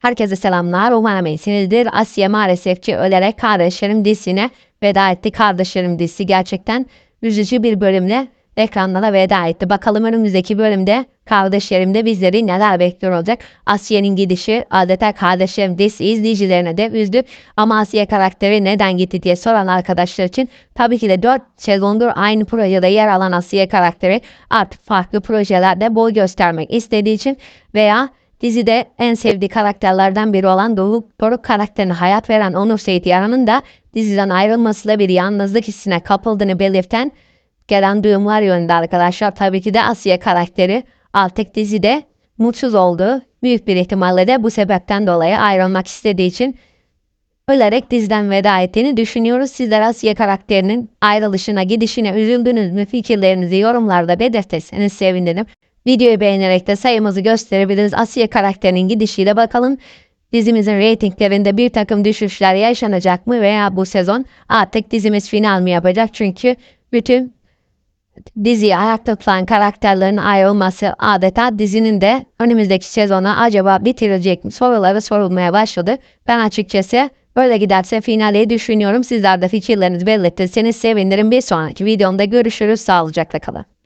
Herkese selamlar. Umarım iyisinizdir. Asya maalesef ki ölerek kardeşlerim dizisine veda etti. Kardeşlerim dizisi gerçekten üzücü bir bölümle ekranlara veda etti. Bakalım önümüzdeki bölümde kardeşlerim de bizleri neler bekliyor olacak. Asya'nın gidişi adeta kardeşlerim dizisi izleyicilerine de üzdü. Ama Asya karakteri neden gitti diye soran arkadaşlar için tabii ki de 4 sezondur aynı projede yer alan Asya karakteri artık farklı projelerde boy göstermek istediği için veya Dizide en sevdiği karakterlerden biri olan Doğu Doruk karakterine hayat veren Onur Seyit Yaran'ın da diziden ayrılmasıyla bir yalnızlık hissine kapıldığını belirten gelen duyumlar yönünde arkadaşlar. Tabii ki de Asya karakteri artık dizide mutsuz oldu. Büyük bir ihtimalle de bu sebepten dolayı ayrılmak istediği için ölerek diziden veda ettiğini düşünüyoruz. Sizler Asya karakterinin ayrılışına, gidişine üzüldünüz mü? Fikirlerinizi yorumlarda belirtirseniz sevinirim. Videoyu beğenerek de sayımızı gösterebiliriz. Asya karakterinin gidişiyle bakalım dizimizin reytinglerinde bir takım düşüşler yaşanacak mı veya bu sezon artık dizimiz final mi yapacak? Çünkü bütün diziyi ayakta tutan karakterlerin ayrılması adeta dizinin de önümüzdeki sezona acaba bitirecek mi soruları sorulmaya başladı. Ben açıkçası böyle giderse finali düşünüyorum. Sizler de fikirlerinizi belirtirseniz sevinirim. Bir sonraki videomda görüşürüz. Sağlıcakla kalın.